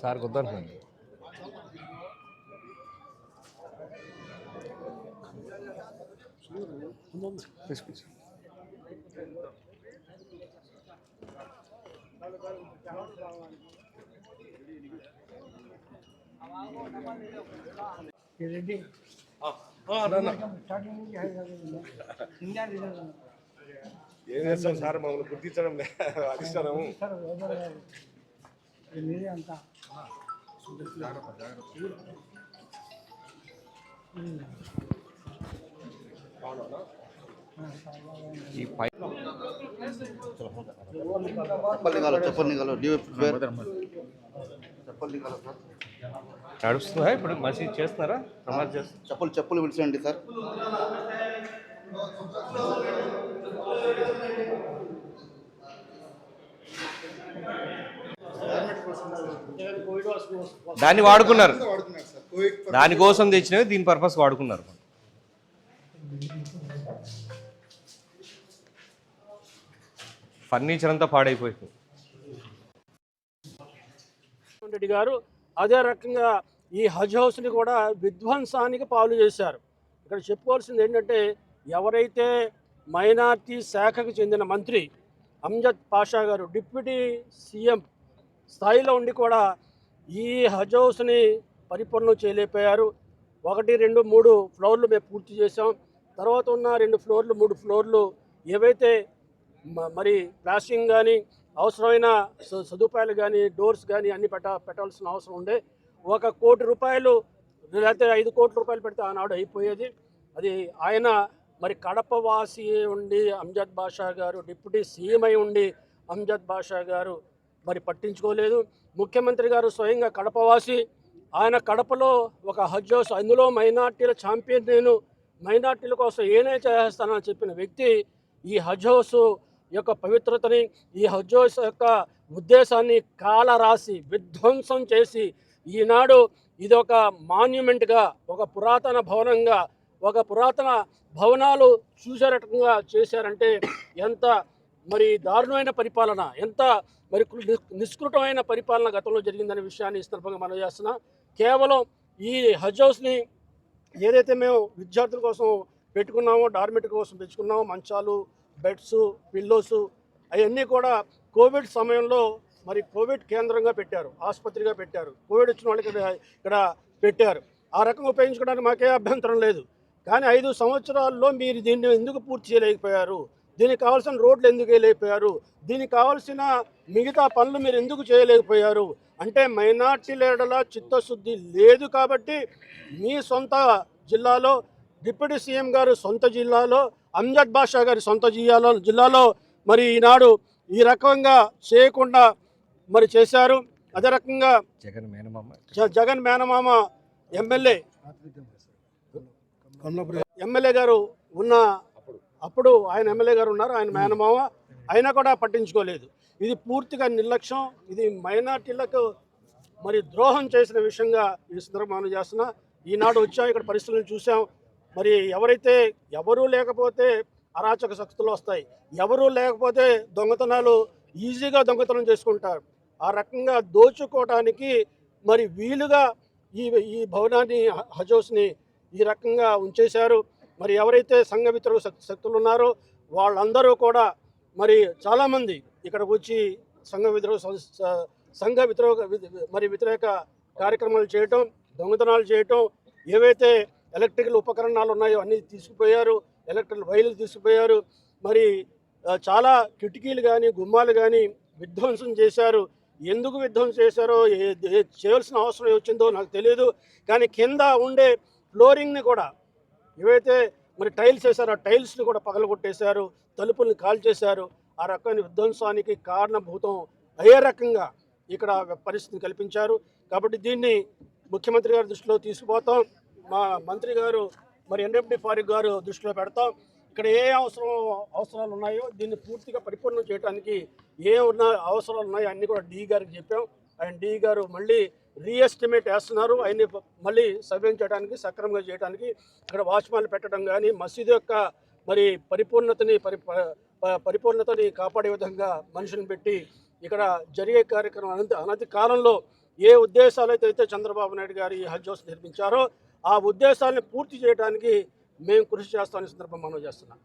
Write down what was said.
Sir కుదరదండి తీసుకొచ్చి రెడ్డి ఏం చేస్తాం సార్? మమ్మల్ని గుర్తించడం అధిష్టానము. మీరే అంతా అవునా ఈ నడుస్తుందా? ఇప్పుడు మంచి చేస్తున్నారా? నమాజ్ చేస్తారు చెప్పులు చెప్పులు విడిచండి సార్. దాన్ని వాడుకున్నారు. దానికోసం తెచ్చినవి దీని పర్పస్ వాడుకున్నారు. ఫర్నిచర్ అంతా పాడైపోయింది. రెడ్డి గారు అదే రకంగా ఈ హజ్ హౌస్ని కూడా విధ్వంసానికి పాలు చేశారు. ఇక్కడ చెప్పుకోవాల్సింది ఏంటంటే ఎవరైతే మైనార్టీ శాఖకు చెందిన మంత్రి అంజద్ పాషా గారు డిప్యూటీ సీఎం స్థాయిలో ఉండి కూడా ఈ హజ్ హౌస్ని పరిపూర్ణం చేయలేకపోయారు. ఒకటి రెండు మూడు ఫ్లోర్లు మేము పూర్తి చేసాం తర్వాత ఉన్న రెండు ఫ్లోర్లు మూడు ఫ్లోర్లు ఏవైతే మ- మరి ప్లాస్టింగ్ కానీ అవసరమైన స- సదుపాయాలు కానీ డోర్స్ కానీ అన్ని పెట్ట పెట్టాల్సిన అవసరం ఉండే. ఒక కోటి రూపాయలు లేకపోతే ఐదు కోట్ల రూపాయలు పెడితే ఆనాడు అయిపోయేది. అది ఆయన మరి కడపవాసి ఉండి అంజద్ బాషా గారు డిప్యూటీ సీఎం అయి ఉండి అంజద్ బాషా గారు మరి పట్టించుకోలేదు. ముఖ్యమంత్రి గారు స్వయంగా కడపవాసి ఆయన కడపలో ఒక హజ్ హౌస్ అందులో మైనార్టీల ఛాంపియన్ నేను మైనార్టీల కోసం ఏనే చేస్తానని చెప్పిన వ్యక్తి ఈ హజ్ హౌస్ యొక్క పవిత్రతని ఈ హజ్ హౌస్ యొక్క ఉద్దేశాన్ని కాల రాసి విధ్వంసం చేసి ఈనాడు ఇది ఒక మాన్యుమెంట్గా ఒక పురాతన భవనంగా ఒక పురాతన భవనాలు చూసే రకంగా చేశారంటే ఎంత మరి దారుణమైన పరిపాలన ఎంత మరి నిష్కృతమైన పరిపాలన గతంలో జరిగిందనే విషయాన్ని ఈ సందర్భంగా మనం చేస్తున్నా. కేవలం ఈ హజ్ హౌస్ని ఏదైతే మేము విద్యార్థుల కోసం పెట్టుకున్నామో డార్మెట్ కోసం పెంచుకున్నామో మంచాలు బెడ్స్ పిల్లోస్ అవన్నీ కూడా కోవిడ్ సమయంలో మరి కోవిడ్ కేంద్రంగా పెట్టారు ఆసుపత్రిగా పెట్టారు. కోవిడ్ వచ్చిన వాళ్ళకి ఇక్కడ ఇక్కడ పెట్టారు. ఆ రకంగా ఉపయోగించుకోవడానికి మాకే అభ్యంతరం లేదు. కానీ ఐదు సంవత్సరాల్లో మీరు దీన్ని ఎందుకు పూర్తి చేయలేకపోయారు? దీనికి కావాల్సిన రోడ్లు ఎందుకు వేయలేకపోయారు? దీనికి కావాల్సిన మిగతా పనులు మీరు ఎందుకు చేయలేకపోయారు? అంటే మైనార్టీ లీడర్ల చిత్తశుద్ధి లేదు కాబట్టి మీ సొంత జిల్లాలో డిప్యూటీ సీఎం గారు సొంత జిల్లాలో అంజద్ బాషా గారి సొంత జిల్లాలో జిల్లాలో మరి ఈనాడు ఈ రకంగా చేయకుండా మరి చేశారు. అదే రకంగా జగన్ మేనమామ. జగన్ మేనమామ ఎమ్మెల్యే ఎమ్మెల్యే గారు ఉన్న అప్పుడు ఆయన ఎమ్మెల్యే గారు ఉన్నారు ఆయన మేనమామ అయినా కూడా పట్టించుకోలేదు. ఇది పూర్తిగా నిర్లక్ష్యం. ఇది మైనార్టీలకు మరి ద్రోహం చేసిన విషయంగా ఈ సందర్భంగా మనం చేస్తున్నా. ఈనాడు వచ్చాం ఇక్కడ పరిస్థితులను చూసాం. మరి ఎవరైతే ఎవరూ లేకపోతే అరాచక శక్తులు వస్తాయి. ఎవరూ లేకపోతే దొంగతనాలు ఈజీగా దొంగతనం చేసుకుంటారు. ఆ రకంగా దోచుకోవడానికి మరి వీలుగా ఈ ఈ భవనాన్ని హ- హజ్ హౌస్ని ఈ రకంగా ఉంచేశారు. మరి ఎవరైతే సంఘ వ్యతిరేక శక్- శక్తులు ఉన్నారో వాళ్ళందరూ కూడా మరి చాలామంది ఇక్కడికి వచ్చి సంఘ విద్రోహ సంఘ వ్యతిరేక మరి వ్యతిరేక కార్యక్రమాలు చేయటం దొంగతనాలు చేయటం ఏవైతే ఎలక్ట్రికల్ ఉపకరణాలు ఉన్నాయో అన్నీ తీసుకుపోయారు ఎలక్ట్రికల్ వైర్లు తీసుకుపోయారు మరి చాలా కిటికీలు కానీ గుమ్మాలు కానీ విధ్వంసం చేశారు. ఎందుకు విధ్వంసం చేశారో ఏ ఏ- చేయాల్సిన అవసరం వచ్చిందో నాకు తెలియదు కానీ కింద ఉండే ఫ్లోరింగ్ని కూడా ఏవైతే మరి టైల్స్ వేశారో ఆ టైల్స్ని కూడా పగలగొట్టేశారు తలుపుల్ని కాల్చేశారు ఆ రకమైన విధ్వంసానికి కారణభూతం అయ్యే రకంగా ఇక్కడ పరిస్థితిని కల్పించారు. కాబట్టి దీన్ని ముఖ్యమంత్రి గారి దృష్టిలో తీసుకుపోతాం. మా మంత్రి గారు మరి ఎన్ఎండి ఫారూక్ గారు దృష్టిలో పెడతాం. ఇక్కడ ఏ అవసరం అవసరాలు ఉన్నాయో దీన్ని పూర్తిగా పరిపూర్ణం చేయడానికి ఏ ఉన్న అవసరాలు ఉన్నాయో అన్నీ కూడా డి గారికి చెప్పాం. ఆయన డి గారు మళ్ళీ రీఎస్టిమేట్ వేస్తున్నారు. ఆయన్ని మళ్ళీ సవ్యం చేయడానికి సక్రమంగా చేయడానికి ఇక్కడ వాచ్మాన్లు పెట్టడం కానీ మసీదు యొక్క మరి పరిపూర్ణతని పరి ప- పరిపూర్ణతని కాపాడే విధంగా మనుషులను పెట్టి ఇక్కడ జరిగే కార్యక్రమం అనంత అనతి కాలంలో ఏ ఉద్దేశాలైతే అయితే చంద్రబాబు నాయుడు గారు ఈ హజ్ హౌస్ నిర్మించారో ఆ ఉద్దేశాలను పూర్తి చేయడానికి మేము కృషి చేస్తామని సందర్భం మనం చేస్తున్నాం.